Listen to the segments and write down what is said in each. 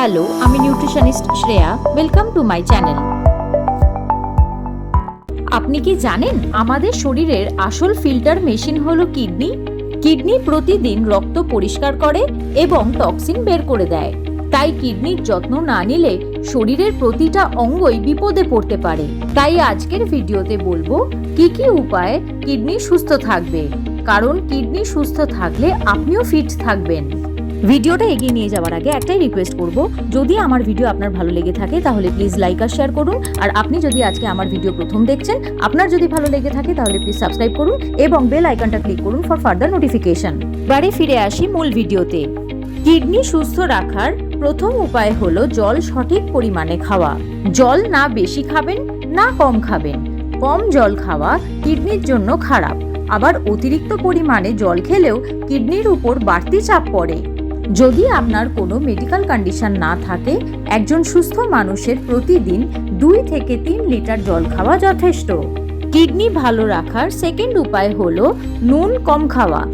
Hello আমি nutritionist Shreya welcome to my channel আপনি কি জানেন আমাদের শরীরের আসল ফিল্টার মেশিন হলো কিডনি কিডনি প্রতিদিন রক্ত পরিষ্কার করে এবং টক্সিন বের করে দেয়। তাই কিডনির যত্ন না নিলে শরীরের প্রতিটা অঙ্গই বিপদে পড়তে পারে। তাই আজকের ভিডিওতে বলব, কি কি উপায়ে কিডনি সুস্থ থাকবে? কারণ কিডনি সুস্থ থাকলে আপনিও ফিট থাকবেন। ভিডিওটা এগিয়ে নিয়ে যাওয়ার আগে একটাই রিকোয়েস্ট করব, যদি আমার ভিডিও আপনার ভালো লেগে থাকে, তাহলে প্লিজ লাইক আর শেয়ার করুন। আর আপনি যদি আজকে আমার ভিডিও প্রথম দেখছেন, আপনার যদি ভালো লেগে থাকে, তাহলে প্লিজ সাবস্ক্রাইব করুন এবং বেল আইকনটা ক্লিক করুন ফর ফার্দার নোটিফিকেশন বাড়ি ফিরে আসি মূল ভিডিওতে কিডনি সুস্থ রাখার প্রথম উপায় হলো জল সঠিক পরিমাণে খাওয়া। জল না বেশি খাবেন, না কম খাবেন। কম জল খাওয়া কিডনির জন্য খারাপ। আবার অতিরিক্ত পরিমাণে জল খেলেও কিডনির উপর বাড়তি চাপ পড়ে। যদি আপনার কোনো মেডিকেল কন্ডিশন না থাকে, একজন সুস্থ মানুষের প্রতিদিন দুই থেকে তিন লিটার জল খাওয়া যথেষ্ট। কিডনি ভালো রাখার সেকেন্ড উপায় হলো নুন কম খাওয়া।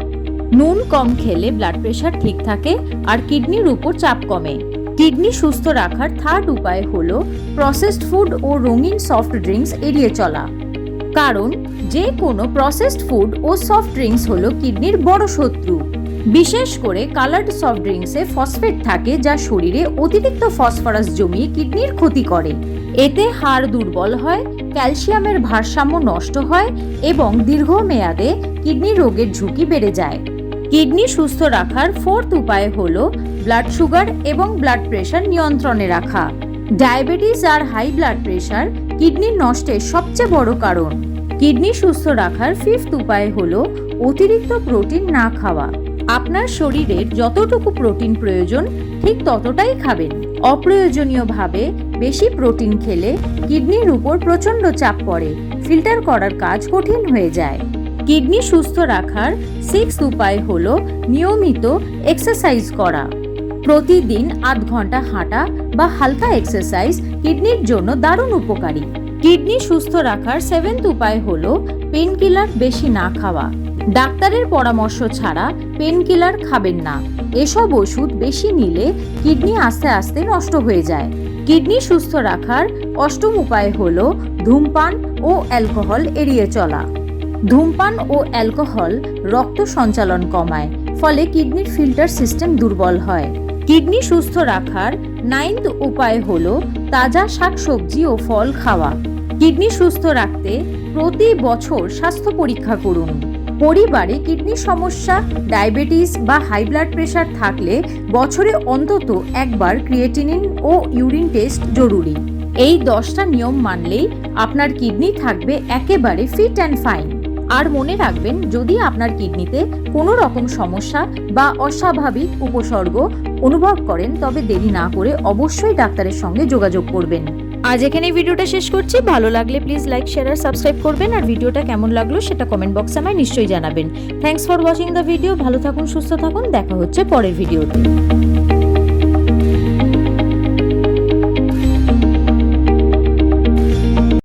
নুন কম খেলে ব্লাড প্রেশার ঠিক থাকে আর কিডনির উপর চাপ কমে। কিডনি সুস্থ রাখার থার্ড উপায় হলো প্রসেসড ফুড ও রঙিন সফট ড্রিঙ্কস এড়িয়ে চলা। কারণ যে কোনো প্রসেসড ফুড ও সফট ড্রিঙ্কস হলো কিডনির বড় শত্রু। বিশেষ করে কালার্ড সফট ড্রিঙ্কসে ফসফেট থাকে যা শরীরে অতিরিক্ত ফসফরাস জমিয়ে কিডনির ক্ষতি করে। এতে হাড় দুর্বল হয়, ক্যালসিয়ামের ভারসাম্য নষ্ট হয় এবং দীর্ঘমেয়াদে কিডনি রোগের ঝুঁকি বেড়ে যায়। কিডনি সুস্থ রাখার ফোর্থ উপায় হলো ব্লাড সুগার এবং ব্লাড প্রেশার নিয়ন্ত্রণে রাখা। ডায়াবেটিস আর হাই ব্লাড প্রেশার কিডনির নষ্টের সবচেয়ে বড় কারণ। কিডনি সুস্থ রাখার ফিফথ উপায় হলো অতিরিক্ত প্রোটিন না খাওয়া। আপনার শরীরের যতটুকু প্রোটিন প্রয়োজন, ঠিক ততটাই খাবেন। অপ্রয়োজনীয়ভাবে বেশি প্রোটিন খেলে কিডনির উপর প্রচণ্ড চাপ পড়ে, ফিল্টার করার কাজ কঠিন হয়ে যায়। কিডনি সুস্থ রাখার সিক্স উপায় হলো নিয়মিত এক্সারসাইজ করা। প্রতিদিন আধ ঘণ্টা হাঁটা বা হালকা এক্সারসাইজ কিডনির জন্য দারুণ উপকারী। কিডনি সুস্থ রাখার সেভেন্থ উপায় হলো পেন কিলার বেশি না খাওয়া। ডাক্তারের পরামর্শ ছাড়া পেন কিলার খাবেন না। এসব ওষুধ বেশি নিলে কিডনি আস্তে আস্তে নষ্ট হয়ে যায়। কিডনি সুস্থ রাখার অষ্টম উপায় হল ধূমপান ও অ্যালকোহল এড়িয়ে চলা। ধূমপান ও অ্যালকোহল রক্ত সঞ্চালন কমায়, ফলে কিডনির ফিল্টার সিস্টেম দুর্বল হয়। কিডনি সুস্থ রাখার নাইন্থ উপায় হল তাজা শাকসবজি ও ফল খাওয়া। কিডনি সুস্থ রাখতে প্রতি বছর স্বাস্থ্য পরীক্ষা করুন। পরিবারে কিডনির সমস্যা, ডায়াবেটিস বা হাই ব্লাড প্রেশার থাকলে বছরে অন্তত একবার ক্রিয়েটিনিন ও ইউরিন টেস্ট জরুরি। এই দশটা নিয়ম মানলেই আপনার কিডনি থাকবে একেবারে ফিট অ্যান্ড ফাইন। আর মনে রাখবেন, যদি আপনার কিডনিতে কোনো রকম সমস্যা বা অস্বাভাবিক উপসর্গ অনুভব করেন, তবে দেরি না করে অবশ্যই ডাক্তারের সঙ্গে যোগাযোগ করবেন। আজ এখানে ভিডিওটা শেষ করছি। ভালো লাগলে প্লিজ লাইক শেয়ার আর সাবস্ক্রাইব করবেন। আর ভিডিওটা কেমন লাগল সেটা কমেন্ট বক্সে আমায় নিশ্চয়ই জানাবেন। Thanks for watching the video ভালো থাকুন, সুস্থ থাকুন। দেখা হচ্ছে পরের ভিডিওতে